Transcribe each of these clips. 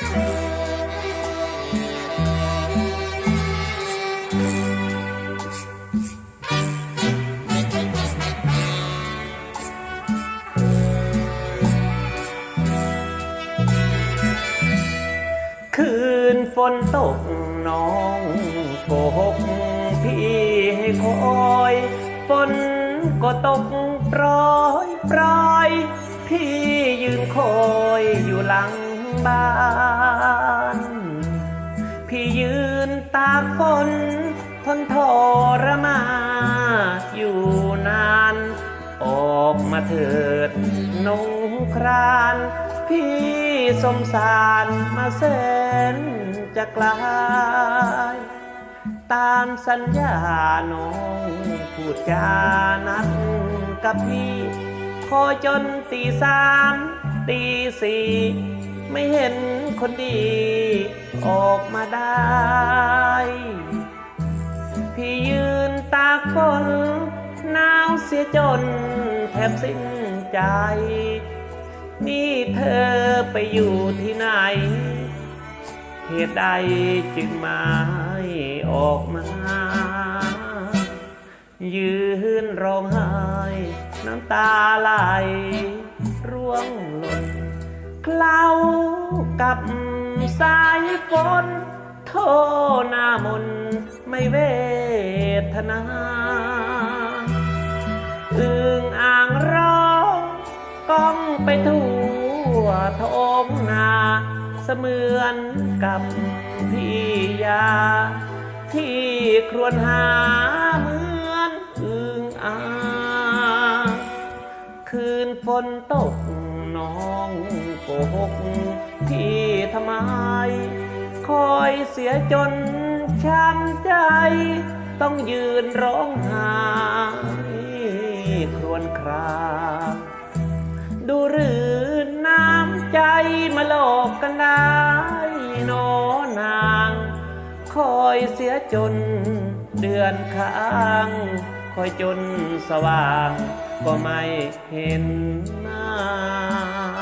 คืนฝนตกน้องโกหกพี่ให้คอยฝนก็ตกปรอยปรอยพี่ยืนคอยอยู่หลัง บ้าน พี่ยืนตากฝนทนทรมานอยู่นาน ออกมาเถิดนงคราน พี่สมสารมาแสนจะไกลายตามสัญญาน้องพูดจานัดกับพี่คอยจนตีสามตีสี่ ไม่เห็นคนดีออกมาได้ พี่ยืนตากฝนหนาวเสียจนแทบสิ้นใจ นี่เธอไปอยู่ที่ไหน เหตุใดจึงไม่ออกมา ยืนร้องไห้ น้ำตาไหลร่วง เคล้ากับสายฝนโทหน้ามนไม่เวทนาอึงอ่างร้องก้องไปทั่วทองนาเสมือนกับพี่ยา ที่ครวญหาเหมือนอึงอ่าง คืนฝนตก น้องโกหกพี่ทำไม คอยเสียจนช้ำใจ ต้องยืนร้องไห้ครวญครางดูหรือน้ำใจมาหลอกกันได้นอนาง คอยเสียจนเดือนค้าง คอยจนสว่าง ก็ไม่เห็นหน้า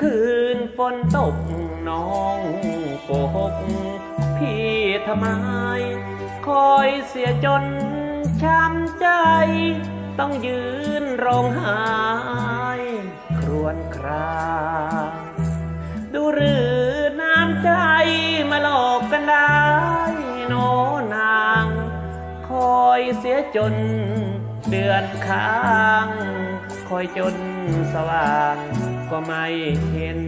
คืนฝนตกน้องโกหกพี่ทำไมคอยเสียจน ช้ำใจ ต้องยืนร้องไห้ครวญครางดูหรือน้ำใจมาหลอกกันได้โนนาง คอยเสียจนเดือนค้าง คอยจนสว่างก็ไม่เห็น